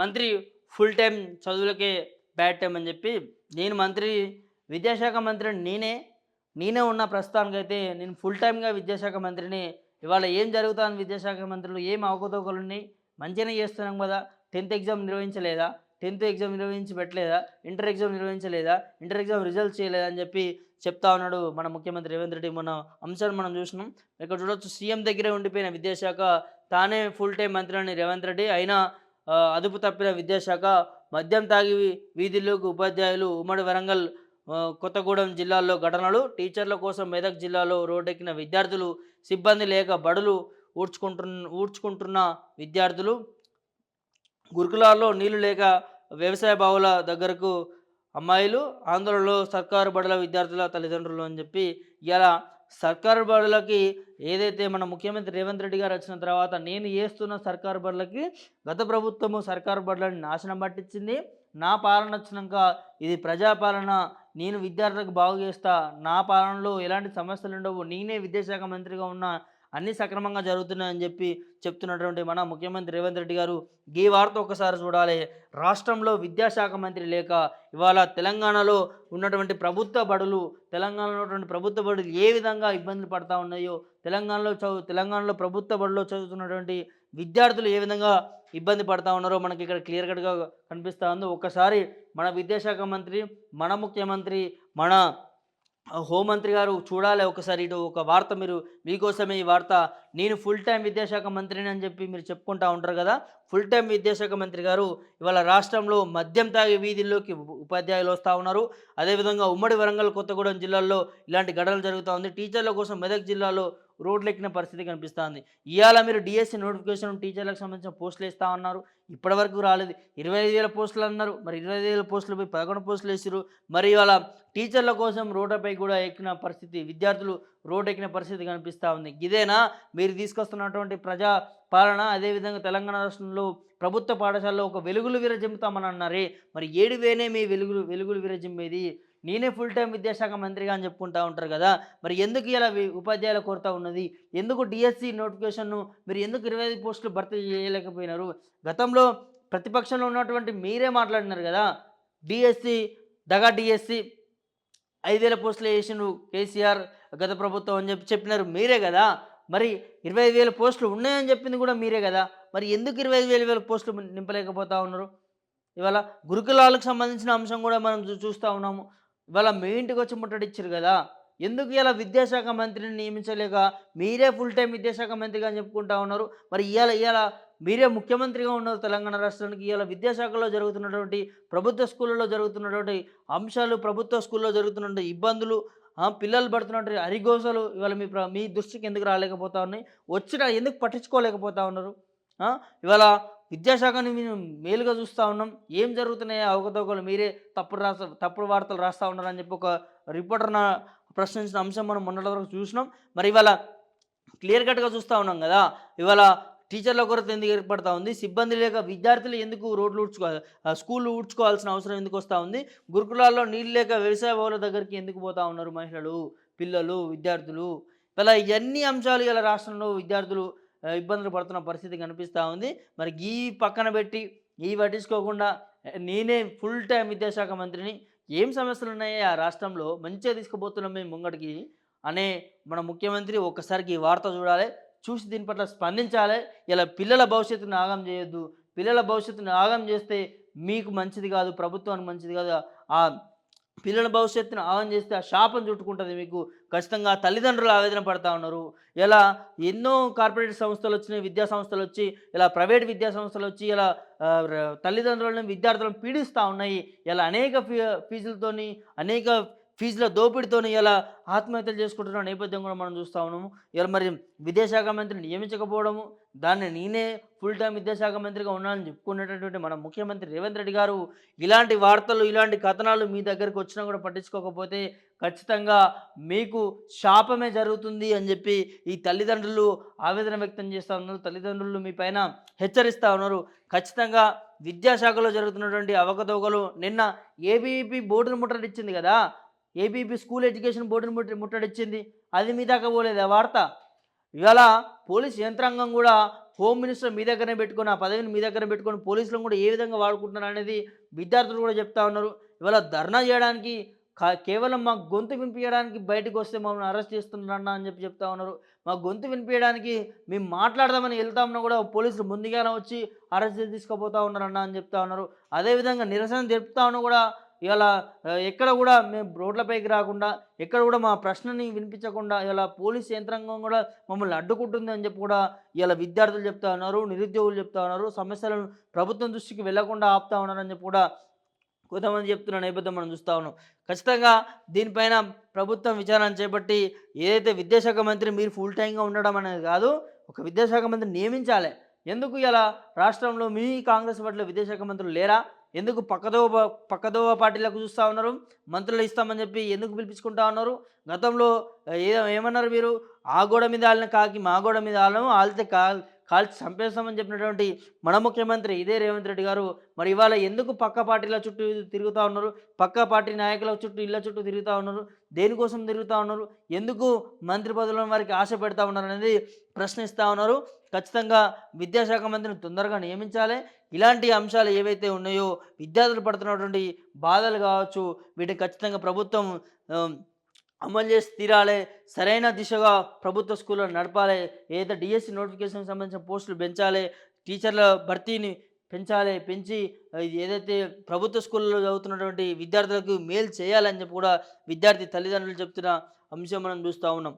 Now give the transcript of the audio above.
మంత్రి full time చదువులకే bad time అని చెప్పి నేను మంత్రి విద్యాశాఖ మంత్రి నేనే నేనే ఉన్న ప్రస్తుతానికైతే నేను ఫుల్ టైమ్గా విద్యాశాఖ మంత్రిని. ఇవాళ ఏం జరుగుతుంది విద్యాశాఖ మంత్రులు? ఏం అవకతవకలు ఉన్నాయి? మంచిగానే చేస్తున్నాం కదా. టెన్త్ ఎగ్జామ్ నిర్వహించలేదా? టెన్త్ ఎగ్జామ్ నిర్వహించి పెట్టలేదా? ఇంటర్ ఎగ్జామ్ నిర్వహించలేదా? ఇంటర్ ఎగ్జామ్ రిజల్ట్స్ చేయలేదా అని చెప్పి చెప్తా ఉన్నాడు మన ముఖ్యమంత్రి రేవంత్ రెడ్డి. మన అంశాన్ని మనం చూసినాం. ఇక్కడ చూడొచ్చు సీఎం దగ్గరే ఉండిపోయిన విద్యాశాఖ. తానే ఫుల్ టైం మంత్రి అని రేవంత్ రెడ్డి. అయినా అదుపు తప్పిన విద్యాశాఖ మద్యం తాగి వీధుల్లోకి ఉపాధ్యాయులు ఉమ్మడి వరంగల్ కొత్తగూడెం జిల్లాల్లో ఘటనలు టీచర్ల కోసం మెదక్ జిల్లాలో రోడ్డెక్కిన విద్యార్థులు సిబ్బంది లేక బడులు ఊడ్చుకుంటున్న ఊడ్చుకుంటున్న విద్యార్థులు గురుకులాల్లో నీళ్ళు లేక వ్యవసాయ బావుల దగ్గరకు అమ్మాయిలు ఆందోళనలో సర్కారు బడుల విద్యార్థుల తల్లిదండ్రులు అని చెప్పి ఇలా సర్కారు బడులకి ఏదైతే మన ముఖ్యమంత్రి రేవంత్ రెడ్డి గారు వచ్చిన తర్వాత నేను చేస్తున్న సర్కారు బడులకి గత ప్రభుత్వము సర్కారు బడులను నాశనం పట్టించింది. నా పాలన వచ్చినాక ఇది ప్రజాపాలన నేను విద్యార్థులకు బాగు చేస్తా. నా పాలనలో ఎలాంటి సమస్యలు ఉండవు. నేనే విద్యాశాఖ మంత్రిగా ఉన్న. అన్ని సక్రమంగా జరుగుతున్నాయని చెప్పి చెప్తున్నటువంటి మన ముఖ్యమంత్రి రేవంత్ రెడ్డి గారు ఈ వార్త ఒకసారి చూడాలి. రాష్ట్రంలో విద్యాశాఖ మంత్రి లేక ఇవాళ తెలంగాణలో ఉన్నటువంటి ప్రభుత్వ బడులు తెలంగాణలో ఉన్నటువంటి ప్రభుత్వ బడులు ఏ విధంగా ఇబ్బందులు పడతా ఉన్నాయో తెలంగాణలో చదువు తెలంగాణలో ప్రభుత్వ బడిలో చదువుతున్నటువంటి విద్యార్థులు ఏ విధంగా ఇబ్బంది పడతా ఉన్నారో మనకి ఇక్కడ క్లియర్ కట్గా కనిపిస్తూ ఉంది. ఒక్కసారి మన విద్యాశాఖ మంత్రి మన ముఖ్యమంత్రి మన హోంమంత్రి గారు చూడాలి ఒకసారి ఇటు ఒక వార్త మీరు మీకోసమే ఈ వార్త. నేను ఫుల్ టైం విద్యాశాఖ మంత్రిని అని చెప్పి మీరు చెప్పుకుంటా ఉంటారు కదా. ఫుల్ టైం విద్యాశాఖ మంత్రి గారు ఇవాళ రాష్ట్రంలో మద్యం తాగే వీధుల్లోకి ఉపాధ్యాయులు వస్తూ ఉన్నారు. అదేవిధంగా ఉమ్మడి వరంగల్ కొత్తగూడెం జిల్లాల్లో ఇలాంటి ఘటనలు జరుగుతూ ఉంది. టీచర్ల కోసం మెదక్ జిల్లాలో రోడ్లు ఎక్కిన పరిస్థితి కనిపిస్తుంది. ఇవాళ మీరు డిఎస్సి నోటిఫికేషన్ టీచర్లకు సంబంధించిన పోస్టులు వేస్తా ఉన్నారు ఇప్పటివరకు రాలేదు. ఇరవై ఐదు వేల పోస్టులు అన్నారు. మరి ఇరవై ఐదు వేల పోస్టులు పోయి పదకొండు పోస్టులు వేసారు మరి ఇవాళ టీచర్ల కోసం రోడ్లపై కూడా ఎక్కిన పరిస్థితి విద్యార్థులు రోడ్డు ఎక్కిన పరిస్థితి కనిపిస్తూ ఉంది. ఇదేనా? మీరు తీసుకొస్తున్నటువంటి ప్రజా పాలన. అదేవిధంగా తెలంగాణ రాష్ట్రంలో ప్రభుత్వ పాఠశాలలో ఒక వెలుగులు విరజిమ్ముతామని అన్నారే. మరి ఏడు వేనే మీ వెలుగులు వెలుగులు విరజిమ్మేది నేనే ఫుల్ టైం విద్యాశాఖ మంత్రిగా అని చెప్పుకుంటా ఉంటారు కదా. మరి ఎందుకు ఇలా ఉపాధ్యాయుల కొరత ఉన్నది? ఎందుకు డిఎస్సి నోటిఫికేషన్ను మీరు ఎందుకు ఇరవై ఐదు పోస్టులు భర్తీ చేయలేకపోయినారు? గతంలో ప్రతిపక్షంలో ఉన్నటువంటి మీరే మాట్లాడినారు కదా. డిఎస్సి దగా డిఎస్సి ఐదు వేల పోస్టులు వేసిండు కేసీఆర్ గత ప్రభుత్వం అని చెప్పి చెప్పినారు మీరే కదా. మరి ఇరవై ఐదు వేల పోస్టులు ఉన్నాయని చెప్పింది కూడా మీరే కదా. మరి ఎందుకు ఇరవై ఐదు వేల వేల పోస్టులు నింపలేకపోతా ఉన్నారు? ఇవాళ గురుకులాలకు సంబంధించిన అంశం కూడా మనం చూస్తూ ఉన్నాము. ఇవాళ మీ ఇంటికి వచ్చి ముట్టడిచ్చారు కదా. ఎందుకు ఇలా విద్యాశాఖ మంత్రిని నియమించలేక మీరే ఫుల్ టైం విద్యాశాఖ మంత్రిగా అని చెప్పుకుంటా ఉన్నారు. మరి ఇవాళ ఇవాళ మీరే ముఖ్యమంత్రిగా ఉన్నారు తెలంగాణ రాష్ట్రానికి. ఇవాళ విద్యాశాఖలో జరుగుతున్నటువంటి ప్రభుత్వ స్కూళ్ళలో జరుగుతున్నటువంటి అంశాలు ప్రభుత్వ స్కూల్లో జరుగుతున్న ఇబ్బందులు పిల్లలు పడుతున్నటువంటి అరిగోసలు ఇవాళ మీ ప్ర- మీ దృష్టికి ఎందుకు రాలేకపోతా ఉన్నాయి? వచ్చిన ఎందుకు పట్టించుకోలేకపోతా ఉన్నారు? ఇవాళ విద్యాశాఖని మేము మేలుగా చూస్తూ ఉన్నాం. ఏం జరుగుతున్నాయి అవకతవకలు మీరే తప్పుడు రాస్తా తప్పుడు వార్తలు రాస్తూ ఉన్నారని చెప్పి ఒక రిపోర్టర్ ప్రశ్నించిన అంశం మనం మొన్నటి వరకు చూసినాం. మరి ఇవాళ క్లియర్ కట్గా చూస్తూ ఉన్నాం కదా. ఇవాళ టీచర్ల కొరత ఎందుకు ఏర్పడతా ఉంది? సిబ్బంది లేక విద్యార్థులు ఎందుకు రోడ్లు ఊడ్చుకో స్కూళ్ళు ఊడ్చుకోవాల్సిన అవసరం ఎందుకు వస్తూ ఉంది? గురుకులాల్లో నీళ్ళు లేక వ్యవసాయ బావుల దగ్గరికి ఎందుకు పోతా ఉన్నారు మహిళలు పిల్లలు విద్యార్థులు? ఇలా ఇవన్నీ అంశాలు ఇలా రాష్ట్రంలో విద్యార్థులు ఇబ్బందులు పడుతున్న పరిస్థితి కనిపిస్తూ ఉంది. మరి ఈ పక్కన పెట్టి ఈ పట్టించుకోకుండా నేనే ఫుల్ టైం విద్యాశాఖ మంత్రిని. ఏం సమస్యలు ఉన్నాయి ఆ రాష్ట్రంలో? మంచిగా తీసుకుపోతున్నాం మేము ముంగడికి అనే మన ముఖ్యమంత్రి ఒక్కసారికి ఈ వార్త చూడాలి. చూసి దీని పట్ల స్పందించాలి. ఇలా పిల్లల భవిష్యత్తును ఆగం చేయొద్దు. పిల్లల భవిష్యత్తును ఆగం చేస్తే మీకు మంచిది కాదు ప్రభుత్వానికి మంచిది కాదు. ఆ పిల్లల భవిష్యత్తును ఆగం చేస్తే ఆ శాపం చుట్టుకుంటుంది మీకు. ఖచ్చితంగా తల్లిదండ్రులు ఆవేదన పడతా ఉన్నారు. ఇలా ఎన్నో కార్పొరేట్ సంస్థలు వచ్చినాయి విద్యా సంస్థలు వచ్చి ఇలా ప్రైవేట్ విద్యా సంస్థలు వచ్చి ఇలా తల్లిదండ్రులను విద్యార్థులను పీడిస్తూ ఉన్నాయి. ఇలా అనేక ఫీ ఫీజులతోని అనేక ఫీజుల దోపిడీతోని ఇలా ఆత్మహత్యలు చేసుకుంటున్న నేపథ్యం కూడా మనం చూస్తూ ఉన్నాము. ఇలా మరి విద్యాశాఖ మంత్రిని నియమించకపోవడము దాన్ని నేనే ఫుల్ టైం విద్యాశాఖ మంత్రిగా ఉన్నానని చెప్పుకునేటటువంటి మన ముఖ్యమంత్రి రేవంత్ రెడ్డి గారు ఇలాంటి వార్తలు ఇలాంటి కథనాలు మీ దగ్గరికి వచ్చినా కూడా పట్టించుకోకపోతే ఖచ్చితంగా మీకు శాపమే జరుగుతుంది అని చెప్పి ఈ తల్లిదండ్రులు ఆవేదన వ్యక్తం చేస్తూ ఉన్నారు. తల్లిదండ్రులు మీ పైన హెచ్చరిస్తూ ఉన్నారు. ఖచ్చితంగా విద్యాశాఖలో జరుగుతున్నటువంటి అవకతవకలు నిన్న ఏబీపీ బోర్డును ముట్టడిచ్చింది కదా. ఏబీపీ స్కూల్ ఎడ్యుకేషన్ బోర్డును ముట్టి ముట్టడిచ్చింది. అది మీ దాకా పోలేదు ఆ వార్త? ఇవాళ పోలీస్ యంత్రాంగం కూడా హోమ్ మినిస్టర్ మీ దగ్గరనే పెట్టుకొని ఆ పదవిని మీ దగ్గర పెట్టుకొని పోలీసులను కూడా ఏ విధంగా వాడుకుంటున్నారు అనేది విద్యార్థులు కూడా చెప్తా ఉన్నారు. ఇవాళ ధర్నా చేయడానికి కేవలం మా గొంతు వినిపించడానికి బయటకు వస్తే మమ్మల్ని అరెస్ట్ చేస్తున్నారన్న అని చెప్పి చెప్తా ఉన్నారు. మా గొంతు వినిపించడానికి మేము మాట్లాడదామని వెళ్తామన్నా కూడా పోలీసులు ముందుగానే వచ్చి అరెస్ట్ చేసి తీసుకుపోతా ఉన్నారన్న అని చెప్తా ఉన్నారు. అదేవిధంగా నిరసన తెలుపుతా ఉన్నా కూడా ఇవాళ ఎక్కడ కూడా మేము రోడ్లపైకి రాకుండా ఎక్కడ కూడా మా ప్రశ్నని వినిపించకుండా ఇలా పోలీస్ యంత్రాంగం కూడా మమ్మల్ని అడ్డుకుంటుంది అని చెప్పి కూడా ఇలా విద్యార్థులు చెప్తా ఉన్నారు నిరుద్యోగులు చెప్తా ఉన్నారు సమస్యలను ప్రభుత్వం దృష్టికి వెళ్ళకుండా ఆపుతా ఉన్నారని చెప్పి కూడా కొంతమంది చెప్తున్న నేపథ్యం మనం చూస్తా ఉన్నాం. ఖచ్చితంగా దీనిపైన ప్రభుత్వం విచారణ చేపట్టి ఏదైతే విద్యాశాఖ మంత్రి మీరు ఫుల్ టైంగా ఉండడం అనేది కాదు ఒక విద్యాశాఖ మంత్రి నియమించాలి. ఎందుకు ఇలా రాష్ట్రంలో మీ కాంగ్రెస్ పార్టీలో విద్యాశాఖ మంత్రులు లేరా? ఎందుకు పక్కదోవ పక్కదోవ పార్టీలకు చూస్తూ ఉన్నారు? మంత్రులు ఇస్తామని చెప్పి ఎందుకు పిలిపించుకుంటా ఉన్నారు? గతంలో ఏ ఏమన్నారు మీరు? ఆ గోడ మీద ఆలిన కాకి మా గోడ మీద ఆలము ఆలితే కా కాల్చి చంపేస్తామని చెప్పినటువంటి మన ముఖ్యమంత్రి ఇదే రేవంత్ రెడ్డి గారు మరి ఇవాళ ఎందుకు పక్క పార్టీల చుట్టూ తిరుగుతూ ఉన్నారు? పక్క పార్టీ నాయకుల చుట్టూ ఇళ్ళ చుట్టూ తిరుగుతూ ఉన్నారు? దేనికోసం తిరుగుతూ ఉన్నారు? ఎందుకు మంత్రి పదవులను వారికి ఆశ పెడతా ఉన్నారు అనేది ప్రశ్నిస్తూ ఉన్నారు. ఖచ్చితంగా విద్యాశాఖ మంత్రిని తొందరగా నియమించాలి. ఇలాంటి అంశాలు ఏవైతే ఉన్నాయో విద్యార్థులు పడుతున్నటువంటి బాధలు కావచ్చు వీటిని ఖచ్చితంగా ప్రభుత్వం అమలు చేసి తీరాలి. సరైన దిశగా ప్రభుత్వ స్కూల్లో నడపాలి. ఏదైతే డిఎస్సి నోటిఫికేషన్ సంబంధించిన పోస్టులు పెంచాలి టీచర్ల భర్తీని పెంచాలి పెంచి ఏదైతే ప్రభుత్వ స్కూల్లో చదువుతున్నటువంటి విద్యార్థులకు మేలు చేయాలని చెప్పి కూడా విద్యార్థి తల్లిదండ్రులు చెప్తున్న అంశం మనం చూస్తూ ఉన్నాం.